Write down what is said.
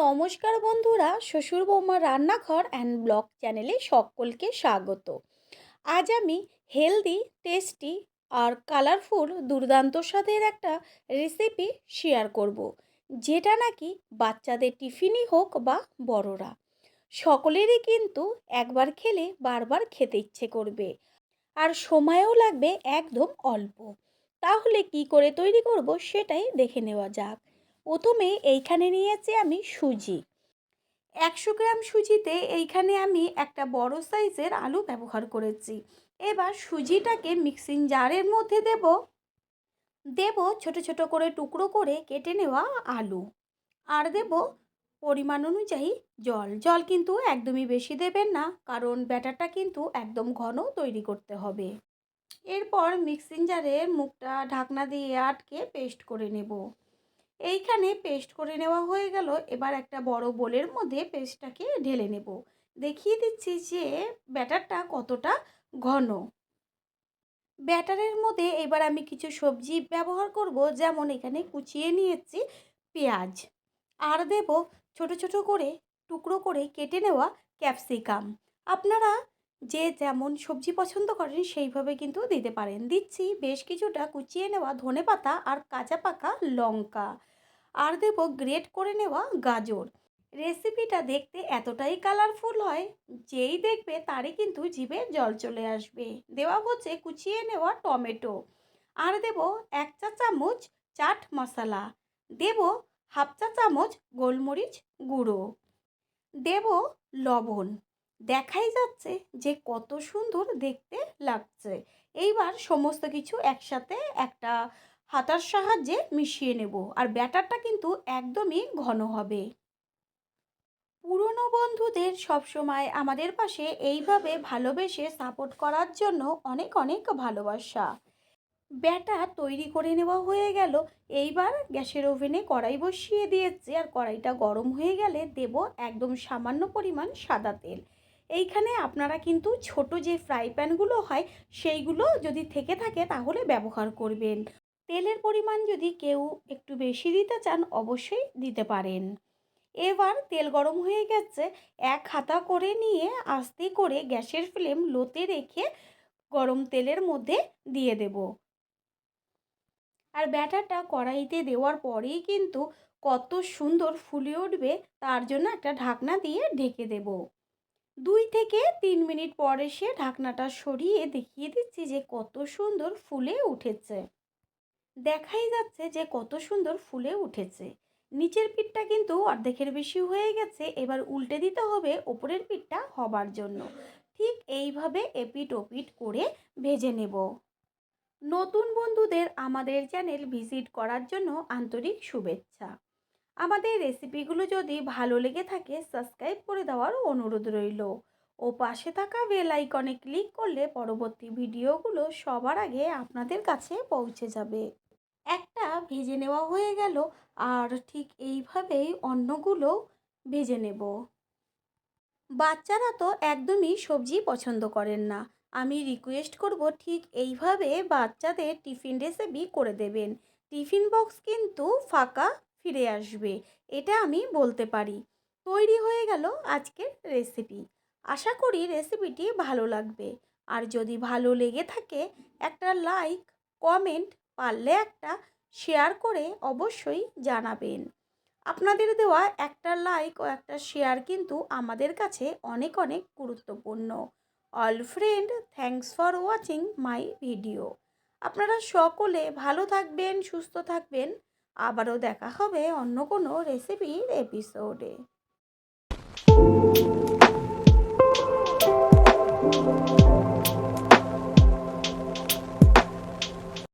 নমস্কার বন্ধুরা, শ্বশুর বৌমার রান্নাঘর অ্যান্ড ব্লগ চ্যানেলে সকলকে স্বাগত। আজ আমি হেলদি টেস্টি আর কালারফুল দুর্দান্ত স্বাদের একটা রেসিপি শেয়ার করব। যেটা নাকি বাচ্চাদের টিফিনই হোক বা বড়রা। সকলেরই কিন্তু একবার খেলে বারবার খেতে ইচ্ছে করবে আর সময়ও লাগবে একদম অল্প। তাহলে কি করে তৈরি করব সেটাই দেখে নেওয়া যাক। প্রথমে এইখানে নিয়েছি আমি সুজি। একশো গ্রাম সুজিতে এইখানে আমি একটা বড় সাইজের আলু ব্যবহার করেছি। এবার সুজিটাকে মিক্সিং জারের মধ্যে দেব। দেব ছোট ছোট করে টুকরো করে কেটে নেওয়া আলু। আর দেব পরিমাণ অনুযায়ী জল। জল কিন্তু একদমই বেশি দেবেন না, কারণ ব্যাটারটা কিন্তু একদম ঘন তৈরি করতে হবে। এরপর মিক্সিং জারের মুখটা ঢাকনা দিয়ে আটকে পেস্ট করে নেব। এইখানে পেস্ট করে নেওয়া হয়ে গেল। এবার একটা বড় বোলের মধ্যে পেস্টটাকে ঢেলে নেব। দেখিয়ে দিচ্ছি যে ব্যাটারটা কতটা ঘন। ব্যাটারের মধ্যে এবার আমি কিছু সবজি ব্যবহার করব, যেমন এখানে কুচিয়ে নিয়েছি পেঁয়াজ। আর দেব ছোট ছোট করে টুকরো করে কেটে নেওয়া ক্যাপসিকাম। আপনারা যে যেমন সবজি পছন্দ করেন, সেইভাবে কিন্তু দিতে পারেন। দিচ্ছি বেশ কিছুটা কুচিয়ে নেওয়া ধনে পাতা আর কাঁচা পাকা লঙ্কা। আর দেবো গ্রেট করে নেওয়া গাজর। রেসিপিটা দেখতে এতটাই কালারফুল হয়, যেই দেখবে তারই কিন্তু জিভে জল চলে আসবে। দেওয়া হচ্ছে কুচিয়ে নেওয়া টমেটো। আর দেব এক চা চামচ চাট মশলা। দেব হাফ চা চামচ গোলমরিচ গুঁড়ো। দেব লবণ। দেখাই যাচ্ছে যে কত সুন্দর দেখতে লাগছে। এইবার সমস্ত কিছু একসাথে একটা হাতার সাহায্যে মিশিয়ে নেব আর ব্যাটারটা কিন্তু একদমই ঘন হবে। পুরনো বন্ধুদের সবসময় আমাদের পাশে এইভাবে ভালোবেসে সাপোর্ট করার জন্য অনেক অনেক ভালোবাসা। ব্যাটার তৈরি করে নেওয়া হয়ে গেল, এইবার গ্যাসের ওভেনে কড়াই বসিয়ে দিয়েছি আর কড়াইটা গরম হয়ে গেলে দেব একদম সামান্য পরিমাণ সাদা তেল। এইখানে আপনারা কিন্তু ছোট যে ফ্রাই প্যানগুলো হয়, সেইগুলো যদি থেকে থাকে তাহলে ব্যবহার করবেন। তেলের পরিমাণ যদি কেউ একটু বেশি দিতে চান, অবশ্যই দিতে পারেন। এবার তেল গরম হয়ে গেছে, এক হাতা করে নিয়ে আস্তে করে গ্যাসের ফ্লেম লোতে রেখে গরম তেলের মধ্যে দিয়ে দেব। আর ব্যাটারটা কড়াইতে দেওয়ার পরেই কিন্তু কত সুন্দর ফুলে উঠবে, তার জন্য একটা ঢাকনা দিয়ে ঢেকে দেব। দুই থেকে তিন মিনিট পর এসে ঢাকনাটা সরিয়ে দেখিয়ে দিচ্ছি যে কত সুন্দর ফুলে উঠেছে। দেখাই যাচ্ছে যে কত সুন্দর ফুলে উঠেছে। নিচের পিঠটা কিন্তু অর্ধেকের বেশি হয়ে গেছে, এবার উল্টে দিতে হবে ওপরের পিঠটা হবার জন্য। ঠিক এইভাবে এপিট ওপিট করে ভেজে নেব। নতুন বন্ধুদের আমাদের চ্যানেল ভিজিট করার জন্য আন্তরিক শুভেচ্ছা। আমাদের রেসিপিগুলো যদি ভালো লেগে থাকে সাবস্ক্রাইব করে দেওয়ার অনুরোধ রইল। ও পাশে থাকা বেল আইকনে ক্লিক করলে পরবর্তী ভিডিওগুলো সবার আগে আপনাদের কাছে পৌঁছে যাবে। একটা ভেজে নেওয়া হয়ে গেল, আর ঠিক এইভাবেই অন্যগুলো ভেজে নেব। বাচ্চারা তো একদমই সবজি পছন্দ করেন না। আমি রিকোয়েস্ট করব ঠিক এইভাবে বাচ্চাদের টিফিন রেসিপি করে দেবেন। টিফিন বক্স কিন্তু ফাঁকা ফিরে আসবে, এটা আমি বলতে পারি। তৈরি হয়ে গেল আজকের রেসিপি আশা করি রেসিপিটি ভালো লাগবে। আর যদি ভালো লেগে থাকে, একটা লাইক কমেন্ট পারলে একটা শেয়ার করে অবশ্যই জানাবেন। আপনাদের দেওয়া একটা লাইক ও একটা শেয়ার কিন্তু আমাদের কাছে অনেক অনেক গুরুত্বপূর্ণ। All friend thanks for watching my video আপনারা সকলে ভালো থাকবেন, সুস্থ থাকবেন। আবারও দেখা হবে অন্য কোনো রেসিপির এপিসোডে